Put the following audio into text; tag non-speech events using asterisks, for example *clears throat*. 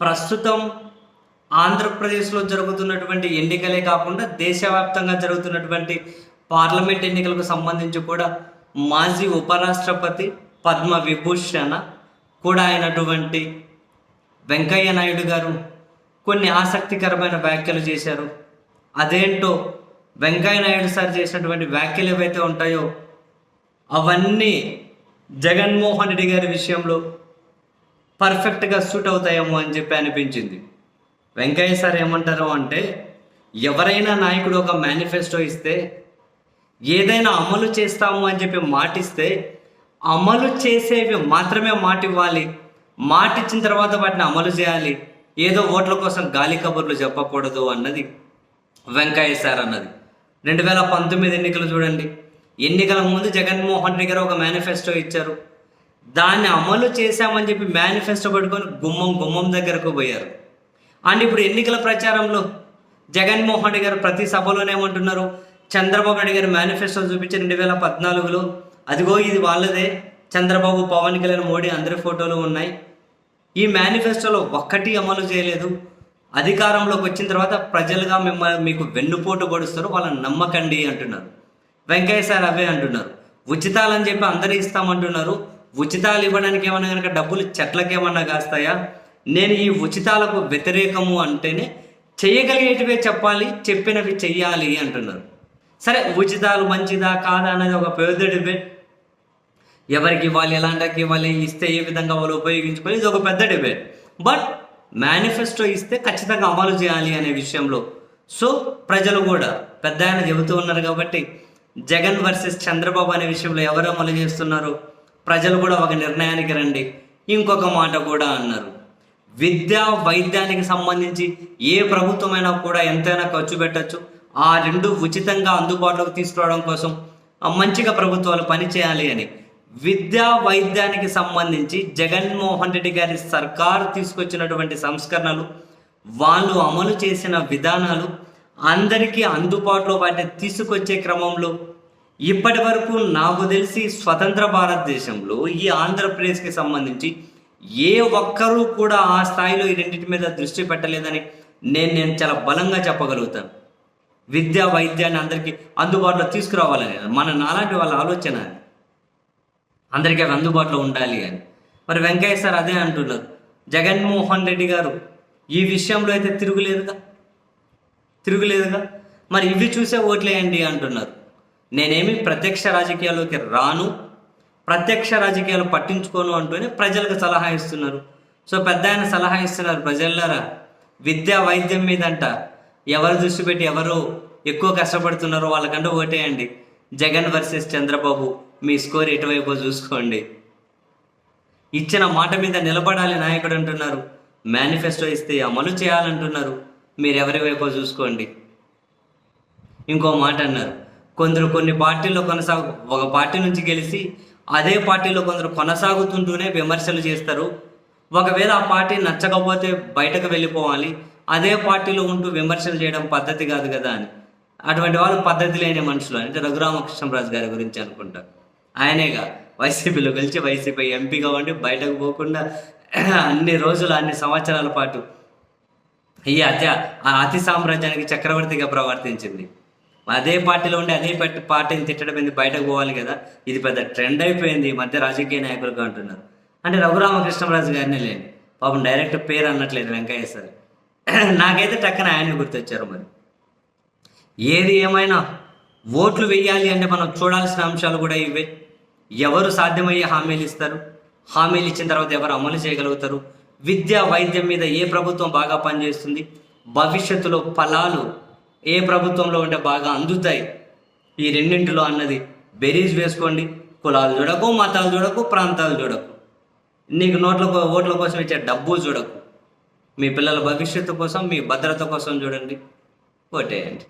ప్రస్తుతం ఆంధ్రప్రదేశ్లో జరుగుతున్నటువంటి ఎన్నికలే కాకుండా దేశవ్యాప్తంగా జరుగుతున్నటువంటి పార్లమెంట్ ఎన్నికలకు సంబంధించి కూడా మాజీ ఉపరాష్ట్రపతి పద్మ విభూషణ కూడా అయినటువంటి వెంకయ్య నాయుడు గారు కొన్ని ఆసక్తికరమైన వ్యాఖ్యలు చేశారు. అదేంటో వెంకయ్య నాయుడు సార్ చేసినటువంటి వ్యాఖ్యలు ఏవైతే ఉంటాయో అవన్నీ జగన్మోహన్ రెడ్డి గారి విషయంలో పర్ఫెక్ట్గా సూట్ అవుతాయేమో అని చెప్పి అనిపించింది. వెంకయ్య సార్ ఏమంటారు అంటే ఎవరైనా నాయకుడు ఒక మేనిఫెస్టో ఇస్తే ఏదైనా అమలు చేస్తాము అని చెప్పి మాటిస్తే అమలు చేసేవి మాత్రమే మాట ఇవ్వాలి మాట ఇచ్చిన తర్వాత వాటిని అమలు చేయాలి. ఏదో ఓట్ల కోసం గాలి కబుర్లు చెప్పకూడదు అన్నది వెంకయ్య సార్ అన్నది. రెండు వేల పంతొమ్మిది ఎన్నికలు చూడండి. ఎన్నికల ముందు జగన్మోహన్ రెడ్డి గారు ఒక మేనిఫెస్టో ఇచ్చారు. దాన్ని అమలు చేశామని చెప్పి మేనిఫెస్టో పట్టుకొని గుమ్మం గుమ్మం దగ్గరకు పోయారు. అండ్ ఇప్పుడు ఎన్నికల ప్రచారంలో జగన్మోహన్ రెడ్డి గారు ప్రతి సభలోనే ఏమంటున్నారు? చంద్రబాబు నాయుడు గారు మేనిఫెస్టో చూపించి రెండు వేల పద్నాలుగులో. అదిగో ఇది వాళ్ళదే. చంద్రబాబు పవన్ కళ్యాణ్ మోడీ అందరి ఫోటోలు ఉన్నాయి. ఈ మేనిఫెస్టోలో ఒక్కటి అమలు చేయలేదు. అధికారంలోకి వచ్చిన తర్వాత ప్రజలుగా మిమ్మల్ని మీకు వెన్నుపోటు పొడుస్తారు. వాళ్ళని నమ్మకండి అంటున్నారు. వెంకయ్య సార్ అవే అంటున్నారు. ఉచితాలని చెప్పి అందరూ ఇస్తామంటున్నారు. ఉచితాలు ఇవ్వడానికి ఏమన్నా కనుక డబ్బులు చెట్లకేమన్నా కాస్తాయా? నేను ఈ ఉచితాలకు వ్యతిరేకము అంటేనే చేయగలిగేటివే చెప్పాలి చెప్పినవి చెయ్యాలి అంటున్నారు. సరే ఉచితాలు మంచిదా కాదా అనేది ఒక పెద్ద డిబేట్. ఎవరికి ఇవ్వాలి ఎలాంటికి ఇవ్వాలి ఇస్తే ఏ విధంగా వాళ్ళు ఉపయోగించుకొని ఇది ఒక పెద్ద డిబేట్. బట్ మేనిఫెస్టో ఇస్తే ఖచ్చితంగా అమలు చేయాలి అనే విషయంలో. సో ప్రజలు కూడా పెద్ద ఆయన చెబుతూ ఉన్నారు కాబట్టి జగన్ వర్సెస్ చంద్రబాబు అనే విషయంలో ఎవరు అమలు చేస్తున్నారు? ప్రజలు కూడా ఒక నిర్ణయానికి రండి. ఇంకొక మాట కూడా అన్నారు. విద్య వైద్యానికి సంబంధించి ఏ ప్రభుత్వమైనా కూడా ఎంతైనా ఖర్చు పెట్టచ్చు. ఆ రెండు ఉచితంగా అందుబాటులోకి తీసుకురావడం కోసం మంచిగా ప్రభుత్వాలు పనిచేయాలి అని. విద్యా వైద్యానికి సంబంధించి జగన్మోహన్ రెడ్డి గారి సర్కార్ తీసుకొచ్చినటువంటి సంస్కరణలు వాళ్ళు అమలు చేసిన విధానాలు అందరికీ అందుబాటులో వాటిని తీసుకొచ్చే క్రమంలో ఇప్పటి వరకు నాకు తెలిసి స్వతంత్ర భారతదేశంలో ఈ ఆంధ్రప్రదేశ్కి సంబంధించి ఏ ఒక్కరూ కూడా ఆ స్థాయిలో ఈ రెండింటి మీద దృష్టి పెట్టలేదని నేను నేను చాలా బలంగా చెప్పగలుగుతాను. విద్య వైద్యాన్ని అందరికీ అందుబాటులో తీసుకురావాలని మన నాలాంటి వాళ్ళ ఆలోచన అందరికీ అవి అందుబాటులో ఉండాలి అని. మరి వెంకయ్య సార్ అదే అంటున్నారు. జగన్మోహన్ రెడ్డి గారు ఈ విషయంలో అయితే తిరుగులేదుగా? తిరుగులేదుగా? మరి ఇవి చూసే ఓట్లేయండి అంటున్నారు. నేనేమి ప్రత్యక్ష రాజకీయాల్లోకి రాను ప్రత్యక్ష రాజకీయాలు పట్టించుకోను అంటూనే ప్రజలకు సలహా ఇస్తున్నారు. సో పెద్ద ఆయన సలహా ఇస్తున్నారు ప్రజలారా విద్య వైద్యం మీదంట. ఎవరు దృష్టి పెట్టి ఎవరు ఎక్కువ కష్టపడుతున్నారో వాళ్ళకంటే ఓటేయండి. జగన్ వర్సెస్ చంద్రబాబు మీ స్కోర్ ఎటువైపు చూసుకోండి. ఇచ్చిన మాట మీద నిలబడాలి నాయకుడు అంటున్నారు. మేనిఫెస్టో ఇస్తే అమలు చేయాలంటున్నారు. మీరు ఎవరి వైపు చూసుకోండి. ఇంకో మాట అన్నారు. కొందరు కొన్ని పార్టీల్లో కొనసాగు ఒక పార్టీ నుంచి గెలిచి అదే పార్టీలో కొందరు కొనసాగుతుంటూనే విమర్శలు చేస్తారు. ఒకవేళ ఆ పార్టీ నచ్చకపోతే బయటకు వెళ్ళిపోవాలి. అదే పార్టీలో ఉంటూ విమర్శలు చేయడం పద్ధతి కాదు కదా అని. అటువంటి వాళ్ళు పద్ధతి లేని మనుషులు అంటే రఘురామకృష్ణరాజు గారి గురించి అనుకుంటా. ఆయనేగా వైసీపీలో గెలిచి వైసీపీ ఎంపీగా ఉండి బయటకు పోకుండా అన్ని రోజులు అన్ని సంవత్సరాల పాటు ఈ అత్య ఆ అతి సామ్రాజ్యానికి చక్రవర్తిగా ప్రవర్తించింది. అదే పార్టీలో ఉండి అదే పార్టీ పార్టీని తిట్టడం ఏంది బయటకు పోవాలి కదా? ఇది పెద్ద ట్రెండ్ అయిపోయింది. ఈ మధ్య రాజకీయ నాయకులుగా అంటున్నారు. అంటే రఘురామకృష్ణరాజు గారిని లేండి. పాపం డైరెక్ట్ పేరు అన్నట్లేదు వెంకయ్య సార్. *clears throat* నాకైతే టక్కన ఆయన గుర్తొచ్చారు మరి. ఏది ఏమైనా ఓట్లు వేయాలి అంటే మనం చూడాల్సిన అంశాలు కూడా ఇవే. ఎవరు సాధ్యమయ్యే హామీలు ఇస్తారు? హామీలు ఇచ్చిన తర్వాత ఎవరు అమలు చేయగలుగుతారు? విద్య వైద్యం మీద ఏ ప్రభుత్వం బాగా పనిచేస్తుంది? భవిష్యత్తులో ఫలాలు ఏ ప్రభుత్వంలో ఉంటే బాగా అందుతాయి. ఈ రెండింటిలో అన్నది బెరీజ్ వేసుకోండి. కులాలు చూడకు మతాలు చూడకు ప్రాంతాలు చూడకు. నీకు నోట్ల ఓట్ల కోసం ఇచ్చే డబ్బు చూడకు. మీ పిల్లల భవిష్యత్తు కోసం మీ భద్రత కోసం చూడండి. ఓటేయండి.